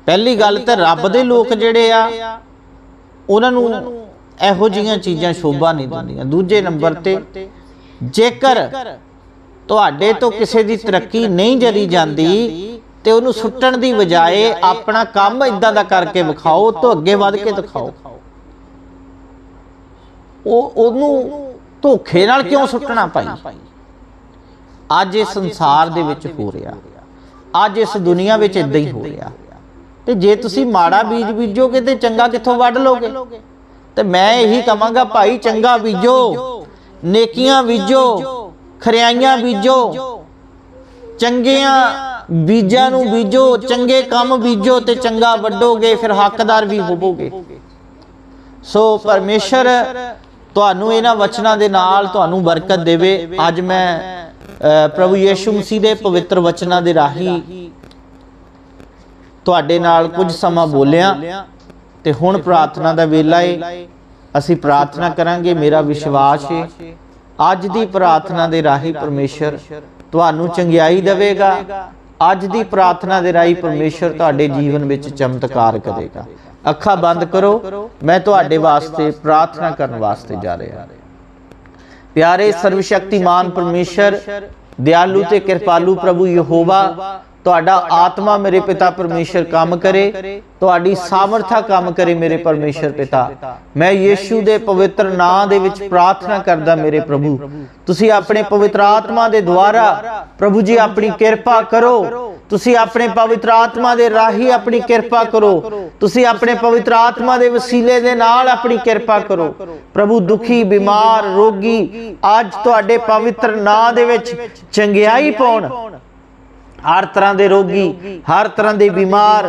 ਪਹਿਲੀ ਗੱਲ ਤਾਂ ਰੱਬ ਦੇ ਲੋਕ ਜਿਹੜੇ ਆ, ਉਹਨਾਂ ਨੂੰ ਇਹੋ ਜਿਹੀਆਂ ਚੀਜ਼ਾਂ ਸ਼ੋਭਾ ਨਹੀਂ ਦਿੰਦੀਆਂ। ਦੂਜੇ ਨੰਬਰ ਤੇ, ਜੇਕਰ ਤੁਹਾਡੇ ਤੋਂ ਕਿਸੇ ਦੀ ਤਰੱਕੀ ਨਹੀਂ ਜਰੀ ਜਾਂਦੀ ਤੇ ਉਹਨੂੰ ਸੁੱਟਣ ਦੀ ਬਜਾਏ ਆਪਣਾ ਕੰਮ ਇਦਾਂ ਦਾ ਕਰਕੇ ਵਿਖਾਓ, ਤੋਂ ਅੱਗੇ ਵੱਧ ਕੇ ਦਿਖਾਓ। ਉਹ, ਉਹਨੂੰ ਧੋਖੇ ਨਾਲ ਕਿਉਂ ਸੁੱਟਣਾ ਭਾਈ? ਅੱਜ ਇਸ ਸੰਸਾਰ ਦੇ ਵਿੱਚ ਹੋ ਰਿਹਾ। ਅੱਜ ਇਸ ਦੁਨੀਆ ਵਿੱਚ ਇਦਾਂ ਹੀ ਹੋ ਰਿਹਾ। ਤੇ ਜੇ ਤੁਸੀਂ ਮਾੜਾ ਬੀਜ ਬੀਜੋਗੇ ਤੇ ਚੰਗਾ ਕਿੱਥੋਂ ਵੱਢ ਲੋਗੇ? ਤੇ ਮੈਂ ਇਹੀ ਕਹਾਂਗਾ ਭਾਈ ਚੰਗਾ ਬੀਜੋ ਨੇਕੀਆਂ ਬੀਜੋ ਖਰਿਆਈਆਂ ਬੀਜੋ ਚੰਗੀਆਂ ਬੀਜਾਂ ਨੂੰ ਬੀਜੋ ਚੰਗੇ ਕੰਮ ਬੀਜੋ ਤੇ ਚੰਗਾ ਵੱਡੋਗੇ ਫਿਰ ਹੱਕਦਾਰ ਵੀ ਹੋਵੋਗੇ। ਸੋ ਪਰਮੇਸ਼ਰ ਤੁਹਾਨੂੰ ਇਹਨਾਂ ਵਚਨਾਂ ਦੇ ਨਾਲ ਤੁਹਾਨੂੰ ਬਰਕਤ ਦੇਵੇ। ਅੱਜ ਮੈਂ ਪ੍ਰਭੂ ਯੀਸ਼ੂ ਮਸੀਹ ਦੇ ਪਵਿੱਤਰ ਵਚਨਾਂ ਦੇ ਰਾਹੀਂ ਤੁਹਾਡੇ ਨਾਲ ਕੁਝ ਸਮਾਂ ਬੋਲਿਆ। ਤੇ ਹੁਣ ਪ੍ਰਾਰਥਨਾ ਦਾ ਵੇਲਾ ਏ। ਅਸੀਂ ਪ੍ਰਾਰਥਨਾ ਕਰਾਂਗੇ ਮੇਰਾ ਵਿਸ਼ਵਾਸ ਏ। ਅੱਜ ਦੀ ਪ੍ਰਾਰਥਨਾ ਦੇ ਰਾਹੀਂ ਪਰਮੇਸ਼ਰ ਤੁਹਾਨੂੰ ਚੰਗਿਆਈ ਦੇਵੇਗਾ। ਅੱਜ ਦੀ ਪ੍ਰਾਰਥਨਾ ਦੇ ਰਾਹੀਂ ਪਰਮੇਸ਼ਰ ਤੁਹਾਡੇ ਜੀਵਨ ਵਿੱਚ ਚਮਤਕਾਰ ਕਰੇਗਾ। ਅੱਖਾਂ ਬੰਦ ਕਰੋ। ਮੈਂ ਤੁਹਾਡੇ ਵਾਸਤੇ ਪ੍ਰਾਰਥਨਾ ਕਰਨ ਵਾਸਤੇ ਜਾ ਰਿਹਾ ਪਿਆਰੇ ਸਰਵਸ਼ਕਤੀਮਾਨ ਪਰਮੇਸ਼ਰ ਦਿਆਲੂ ਤੇ ਕਿਰਪਾਲੂ ਪ੍ਰਭੂ ਯਹੋਵਾ ਤੁਹਾਡਾ ਆਤਮਾ ਮੇਰੇ ਪਿਤਾ ਪਰਮੇਸ਼ਰ ਕੰਮ ਕਰੇ ਤੁਹਾਡੀ ਸਾਮਰਥਾ ਕੰਮ ਕਰੇ ਮੇਰੇ ਪਰਮੇਸ਼ਰ ਪਿਤਾ। ਮੈਂ ਯੀਸ਼ੂ ਦੇ ਪਵਿੱਤਰ ਨਾਮ ਦੇ ਵਿੱਚ ਪ੍ਰਾਰਥਨਾ ਕਰਦਾ ਮੇਰੇ ਪ੍ਰਭੂ। ਤੁਸੀਂ ਆਪਣੇ ਪਵਿੱਤਰ ਆਤਮਾ ਦੇ ਦੁਆਰਾ ਪ੍ਰਭੂ ਜੀ ਆਪਣੀ ਕਿਰਪਾ ਕਰੋ। ਤੁਸੀਂ ਆਪਣੇ ਪਵਿੱਤਰ ਆਤਮਾ ਦੇ ਰਾਹੀਂ ਆਪਣੀ ਕਿਰਪਾ ਕਰੋ। ਤੁਸੀਂ ਆਪਣੇ ਪਵਿੱਤਰ ਆਤਮਾ ਦੇ ਵਸੀਲੇ ਦੇ ਨਾਲ ਆਪਣੀ ਕਿਰਪਾ ਕਰੋ। ਪ੍ਰਭੂ ਦੁਖੀ ਬਿਮਾਰ ਰੋਗੀ ਅੱਜ ਤੁਹਾਡੇ ਪਵਿੱਤਰ ਨਾਮ ਦੇ ਵਿੱਚ ਚੰਗਿਆਈ ਪਾਉਣ ਹਰ ਤਰ੍ਹਾਂ ਦੇ ਰੋਗੀ ਹਰ ਤਰ੍ਹਾਂ ਦੇ ਬਿਮਾਰ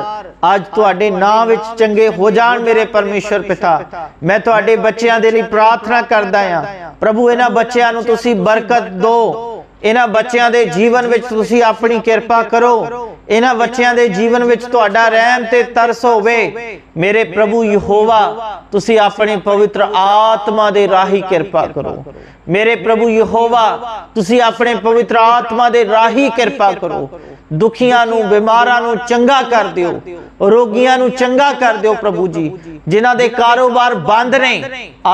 ਅੱਜ ਤੁਹਾਡੇ ਨਾਮ ਵਿੱਚ ਚੰਗੇ ਹੋ ਜਾਣ ਮੇਰੇ ਪਰਮੇਸ਼ਰ ਪਿਤਾ। ਮੈਂ ਤੁਹਾਡੇ ਬੱਚਿਆਂ ਦੇ ਲਈ ਪ੍ਰਾਰਥਨਾ ਕਰਦਾ ਹਾਂ। ਪ੍ਰਭੂ ਇਹਨਾਂ ਬੱਚਿਆਂ ਨੂੰ ਤੁਸੀਂ ਬਰਕਤ ਦਿਓ। ਇਹਨਾਂ ਬੱਚਿਆਂ ਦੇ ਜੀਵਨ ਵਿੱਚ ਤੁਸੀਂ ਆਪਣੀ ਕਿਰਪਾ ਕਰੋ। ਇਹਨਾਂ ਬੱਚਿਆਂ ਦੇ ਜੀਵਨ ਵਿੱਚ ਤੁਹਾਡਾ ਰਹਿਮ ਤੇ ਤਰਸ ਹੋਵੇ। ਮੇਰੇ ਪ੍ਰਭੂ ਯਹੋਵਾ, ਤੁਸੀਂ ਆਪਣੇ ਪਵਿੱਤਰ ਆਤਮਾ ਦੇ ਰਾਹੀਂ ਕਿਰਪਾ ਕਰੋ। ਮੇਰੇ ਪ੍ਰਭੂ ਯਹੋਵਾ, ਤੁਸੀਂ ਆਪਣੇ ਪਵਿੱਤਰ ਆਤਮਾ ਦੇ ਰਾਹੀਂ ਕਿਰਪਾ ਕਰੋ। ਦੁਖੀਆਂ ਨੂੰ, ਬਿਮਾਰਾਂ ਨੂੰ ਚੰਗਾ ਕਰ ਦਿਓ। ਰੋਗੀਆਂ ਨੂੰ ਚੰਗਾ ਕਰ ਦਿਓ ਪ੍ਰਭੂ ਜੀ, ਜਿਨ੍ਹਾਂ ਦੇ ਕਾਰੋਬਾਰ ਬੰਦ ਨੇ।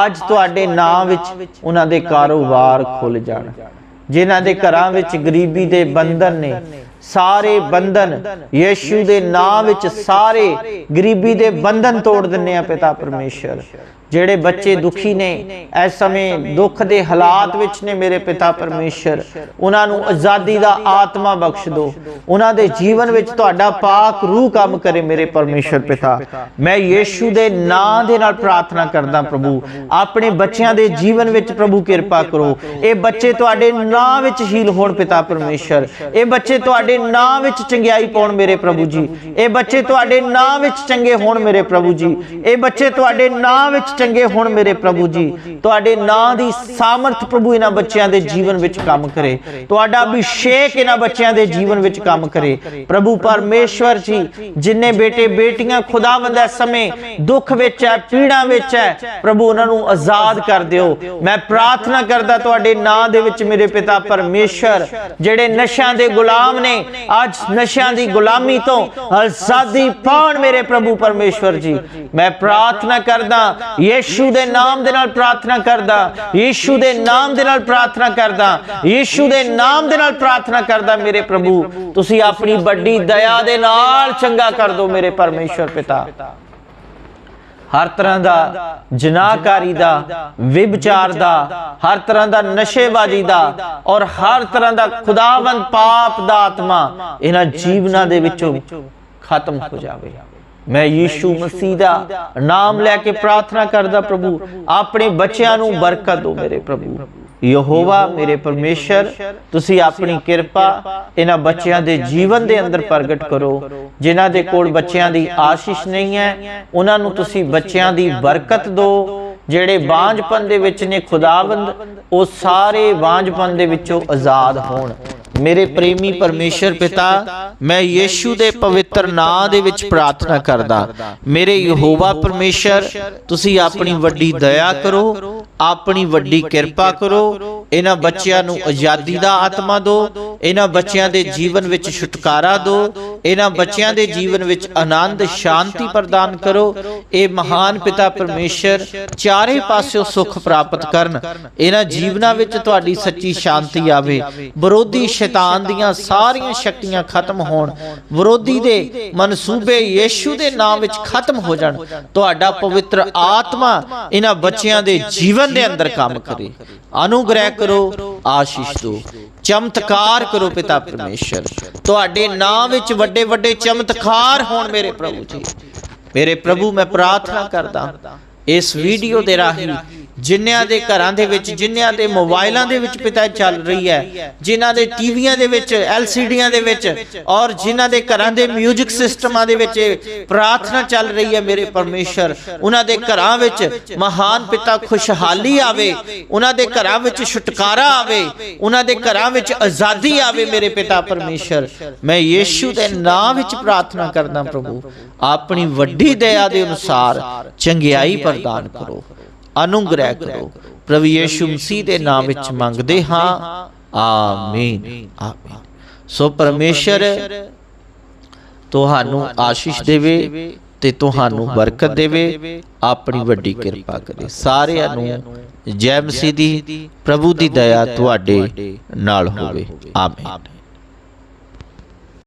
ਅੱਜ ਤੁਹਾਡੇ ਨਾਮ ਵਿੱਚ ਉਹਨਾਂ ਦੇ ਕਾਰੋਬਾਰ ਖੁੱਲ ਜਾਣ। ਜਿਨ੍ਹਾਂ ਦੇ ਘਰਾਂ ਵਿੱਚ ਗਰੀਬੀ ਦੇ ਬੰਧਨ ਨੇ। ਸਾਰੇ ਬੰਧਨ ਯੀਸ਼ੂ ਦੇ ਨਾਮ ਵਿੱਚ ਸਾਰੇ ਗਰੀਬੀ ਦੇ ਬੰਧਨ ਤੋੜ ਦਿੰਨੇ ਆ ਪਿਤਾ ਪਰਮੇਸ਼ਰ। ਜਿਹੜੇ ਬੱਚੇ ਦੁਖੀ ਨੇ ਇਸ ਸਮੇਂ ਦੁੱਖ ਦੇ ਹਾਲਾਤ ਵਿੱਚ ਨੇ ਮੇਰੇ ਪਿਤਾ ਪਰਮੇਸ਼ਰ। ਉਹਨਾਂ ਨੂੰ ਆਜ਼ਾਦੀ ਦਾ ਆਤਮਾ ਬਖਸ਼ ਦਿਓ ਉਹਨਾਂ ਦੇ ਜੀਵਨ ਵਿੱਚ ਤੁਹਾਡਾ ਪਾਕ ਰੂਹ ਕੰਮ ਕਰੇ ਮੇਰੇ ਪਰਮੇਸ਼ਰ ਪਿਤਾ। ਮੈਂ ਯੀਸ਼ੂ ਦੇ ਨਾਂ ਦੇ ਨਾਲ ਪ੍ਰਾਰਥਨਾ ਕਰਦਾ ਪ੍ਰਭੂ। ਆਪਣੇ ਬੱਚਿਆਂ ਦੇ ਜੀਵਨ ਵਿੱਚ ਪ੍ਰਭੂ ਕਿਰਪਾ ਕਰੋ। ਇਹ ਬੱਚੇ ਤੁਹਾਡੇ ਨਾਂ ਵਿੱਚ ਹੀਲ ਹੋਣ ਪਿਤਾ ਪਰਮੇਸ਼ਰ ਇਹ ਬੱਚੇ ਤੁਹਾਡੇ ਨਾਂ ਵਿੱਚ ਚੰਗਿਆਈ ਪਾਉਣ ਮੇਰੇ ਪ੍ਰਭੂ ਜੀ। ਇਹ ਬੱਚੇ ਤੁਹਾਡੇ ਨਾਂ ਵਿੱਚ ਚੰਗੇ ਹੋਣ ਮੇਰੇ ਪ੍ਰਭੂ ਜੀ। ਇਹ ਬੱਚੇ ਤੁਹਾਡੇ ਨਾਂ ਵਿੱਚ ਚੰਗੇ ਹੋਣ ਮੇਰੇ ਪ੍ਰਭੂ ਜੀ। ਤੁਹਾਡੇ ਨਾਂ ਦੀ ਸਾਮਰਥ ਪ੍ਰਭੂ ਇਹਨਾਂ ਬੱਚਿਆਂ ਦੇ ਜੀਵਨ ਵਿੱਚ ਕੰਮ ਕਰੇ। ਤੁਹਾਡਾ ਅਭਿਸ਼ੇਕ ਇਹਨਾਂ ਬੱਚਿਆਂ ਦੇ ਜੀਵਨ ਵਿੱਚ ਕੰਮ ਕਰੇ। ਪ੍ਰਭੂ ਪਰਮੇਸ਼ਵਰ ਜੀ, ਜਿੰਨੇ ਬੇਟੇ ਬੇਟੀਆਂ ਖੁਦਾਵੰਦ ਇਸ ਸਮੇਂ ਦੁੱਖ ਵਿੱਚ ਹੈ, ਪੀੜਾ ਵਿੱਚ ਹੈ, ਪ੍ਰਭੂ ਉਹਨਾਂ ਨੂੰ ਆਜ਼ਾਦ ਕਰ ਦਿਓ। ਮੈਂ ਪ੍ਰਾਰਥਨਾ ਕਰਦਾ ਤੁਹਾਡੇ ਨਾਂ ਦੇ ਵਿੱਚ ਮੇਰੇ ਪਿਤਾ ਪਰਮੇਸ਼ਰ ਜਿਹੜੇ ਨਸ਼ਿਆਂ ਦੇ ਗੁਲਾਮ ਨੇ ਅੱਜ ਨਸ਼ਿਆਂ ਦੀ ਗੁਲਾਮੀ ਤੋਂ ਆਜ਼ਾਦੀ ਪਾਉਣ ਮੇਰੇ ਪ੍ਰਭੂ ਪਰਮੇਸ਼ਵਰ ਜੀ ਮੈਂ ਪ੍ਰਾਰਥਨਾ ਕਰਦਾ ਯੀਸ਼ੂ ਦੇ ਨਾਮ ਦੇ ਨਾਲ ਪ੍ਰਾਰਥਨਾ ਕਰਦਾ ਯੀਸ਼ੂ ਦੇ ਨਾਮ ਦੇ ਨਾਲ ਪ੍ਰਾਰਥਨਾ ਕਰਦਾ ਯੀਸ਼ੂ ਦੇ ਨਾਮ ਦੇ ਨਾਲ ਪ੍ਰਾਰਥਨਾ ਕਰਦਾ ਮੇਰੇ ਪ੍ਰਭੂ ਤੁਸੀਂ ਆਪਣੀ ਵੱਡੀ ਦਇਆ ਦੇ ਨਾਲ ਚੰਗਾ ਕਰ ਦਿਓ ਮੇਰੇ ਪਰਮੇਸ਼ਵਰ ਪਿਤਾ ਹਰ ਤਰ੍ਹਾਂ ਦਾ ਜਨਾਕਾਰੀ ਦਾ, ਵਿਭਚਾਰ ਦਾ, ਹਰ ਤਰ੍ਹਾਂ ਦਾ ਨਸ਼ੇਬਾਜ਼ੀ ਦਾ ਔਰ ਹਰ ਤਰ੍ਹਾਂ ਦਾ ਖੁਦਾਵੰਦ ਪਾਪ ਦਾ ਆਤਮਾ ਇਹਨਾਂ ਜੀਵਨਾਂ ਦੇ ਵਿੱਚੋਂ ਖਤਮ ਹੋ ਜਾਵੇ। ਮੈਂ ਯੀਸ਼ੂ ਮਸੀਹ ਦਾ ਨਾਮ ਲੈ ਕੇ ਪ੍ਰਾਰਥਨਾ ਕਰਦਾ, ਪ੍ਰਭੂ, ਆਪਣੇ ਬੱਚਿਆਂ ਨੂੰ ਬਰਕਤ ਦਿਓ ਮੇਰੇ ਪ੍ਰਭੂ। ਯਹੋਵਾ ਮੇਰੇ ਪਰਮੇਸ਼ਰ ਤੁਸੀਂ ਆਪਣੀ ਕਿਰਪਾ ਇਹਨਾਂ ਬੱਚਿਆਂ ਦੇ ਜੀਵਨ ਦੇ ਅੰਦਰ ਪ੍ਰਗਟ ਕਰੋ ਜਿਨ੍ਹਾਂ ਦੇ ਕੋਲ ਬੱਚਿਆਂ ਦੀ ਆਸ਼ੀਸ਼ ਨਹੀਂ ਹੈ ਉਹਨਾਂ ਨੂੰ ਤੁਸੀਂ ਬੱਚਿਆਂ ਦੀ ਬਰਕਤ ਦਿਓ। ਜਿਹੜੇ ਬਾਂਝਪਨ ਦੇ ਵਿੱਚ ਨੇ ਖੁਦਾਵੰਦ ਉਹ ਸਾਰੇ ਬਾਂਝਪਨ ਦੇ ਵਿੱਚੋਂ ਆਜ਼ਾਦ ਹੋਣ। ਮੇਰੇ ਪ੍ਰੇਮੀ ਪਰਮੇਸ਼ਰ ਪਿਤਾ ਮੈਂ ਯੀਸ਼ੂ ਦੇ ਪਵਿੱਤਰ ਨਾਮ ਦੇ ਵਿੱਚ ਪ੍ਰਾਰਥਨਾ ਕਰਦਾ। ਮੇਰੇ ਯਹੋਵਾ ਪਰਮੇਸ਼ਰ ਤੁਸੀਂ ਆਪਣੀ ਵੱਡੀ ਦਇਆ ਕਰੋ ਆਪਣੀ ਵੱਡੀ ਕਿਰਪਾ ਕਰੋ ਇਹਨਾਂ ਬੱਚਿਆਂ ਨੂੰ ਆਜ਼ਾਦੀ ਦਾ ਆਤਮਾ ਦਿਓ ਇਹਨਾਂ ਬੱਚਿਆਂ ਦੇ ਜੀਵਨ ਵਿੱਚ ਛੁਟਕਾਰਾ ਦਿਓ ਇਹਨਾਂ ਬੱਚਿਆਂ ਦੇ ਜੀਵਨ ਵਿੱਚ ਆਨੰਦ, ਸ਼ਾਂਤੀ ਪ੍ਰਦਾਨ ਕਰੋ। ਇਹ ਮਹਾਨ ਪਿਤਾ ਪਰਮੇਸ਼ਰ ਚਾਰੇ ਪਾਸਿਓਂ ਸੁੱਖ ਪ੍ਰਾਪਤ ਕਰਨ। ਇਹਨਾਂ ਜੀਵਨਾਂ ਵਿੱਚ ਤੁਹਾਡੀ ਸੱਚੀ ਸ਼ਾਂਤੀ ਆਵੇ। ਵਿਰੋਧੀ ਸ਼ੈਤਾਨ ਦੀਆਂ ਸਾਰੀਆਂ ਸ਼ਕਤੀਆਂ ਖਤਮ ਹੋਣ। ਵਿਰੋਧੀ ਦੇ ਮਨਸੂਬੇ ਯੀਸ਼ੂ ਦੇ ਨਾਮ ਵਿੱਚ ਖਤਮ ਹੋ ਜਾਣ। ਤੁਹਾਡਾ ਪਵਿੱਤਰ ਆਤਮਾ ਇਹਨਾਂ ਬੱਚਿਆਂ ਦੇ ਜੀਵਨ ਦੇ ਅੰਦਰ ਕੰਮ ਕਰੇ। ਅਨੁਗ੍ਰਹਿ ਕਰੋ, ਆਸ਼ੀਸ਼ ਦਿਓ। ਚਮਤਕਾਰ ਕਰੋ ਪਿਤਾ ਪਰਮੇਸ਼ਰ। ਤੁਹਾਡੇ ਨਾਮ ਵਿੱਚ ਵੱਡੇ ਵੱਡੇ ਚਮਤਕਾਰ ਹੋਣ ਮੇਰੇ ਪ੍ਰਭੂ ਜੀ। ਮੇਰੇ ਪ੍ਰਭੂ ਮੈਂ ਪ੍ਰਾਰਥਨਾ ਕਰਦਾ ਇਸ ਵੀਡੀਓ ਦੇ ਰਾਹੀਂ ਜਿਨ੍ਹਾਂ ਦੇ ਘਰਾਂ ਦੇ ਵਿੱਚ ਜਿਨ੍ਹਾਂ ਦੇ ਮੋਬਾਈਲਾਂ ਦੇ ਵਿੱਚ ਪਿਤਾ ਚੱਲ ਰਹੀ ਹੈ, ਜਿਨ੍ਹਾਂ ਦੇ ਟੀਵੀਆਂ ਦੇ ਵਿੱਚ, ਐਲਸੀਡੀਆਂ ਦੇ ਵਿੱਚ, ਔਰ ਜਿਨ੍ਹਾਂ ਦੇ ਘਰਾਂ ਦੇ 뮤직 ਸਿਸਟਮਾਂ ਦੇ ਵਿੱਚ ਪ੍ਰਾਰਥਨਾ ਚੱਲ ਰਹੀ ਹੈ, ਮੇਰੇ ਪਰਮੇਸ਼ਰ, ਉਹਨਾਂ ਦੇ ਘਰਾਂ ਵਿੱਚ ਮਹਾਨ ਪਿਤਾ ਖੁਸ਼ਹਾਲੀ ਆਵੇ, ਉਹਨਾਂ ਦੇ ਘਰਾਂ ਵਿੱਚ ਛੁਟਕਾਰਾ ਆਵੇ, ਉਹਨਾਂ ਦੇ ਘਰਾਂ ਵਿੱਚ ਆਜ਼ਾਦੀ ਆਵੇ, ਮੇਰੇ ਪਿਤਾ ਪਰਮੇਸ਼ਰ। ਮੈਂ ਯੀਸ਼ੂ ਦੇ ਨਾਮ ਵਿੱਚ ਪ੍ਰਾਰਥਨਾ ਕਰਦਾ, ਪ੍ਰਭੂ, ਆਪਣੀ ਵੱਡੀ ਦਇਆ ਦੇ ਅਨੁਸਾਰ ਚੰਗਿਆਈ ਪ੍ਰਦਾਨ ਕਰੋ। ਅਨੁਗ੍ਰਹਿ ਕਰੋ। ਪ੍ਰਭੂ ਯੀਸ਼ੂ ਮਸੀਹ ਦੇ ਨਾਮ ਵਿੱਚ ਮੰਗਦੇ ਹਾਂ। ਆਮੀਨ। ਆਮੀਨ। ਸੋ ਪਰਮੇਸ਼ਰ ਤੁਹਾਨੂੰ ਆਸ਼ੀਸ਼ ਦੇਵੇ ਤੇ ਤੁਹਾਨੂੰ ਬਰਕਤ ਦੇਵੇ। ਆਪਣੀ ਵੱਡੀ ਕਿਰਪਾ ਕਰੇ। ਸਾਰਿਆਂ ਨੂੰ ਜੈ ਮਸੀਹ ਦੀ ਪ੍ਰਭੂ ਦੀ ਦਇਆ ਤੁਹਾਡੇ ਨਾਲ ਹੋਵੇ। ਆਮੀਨ।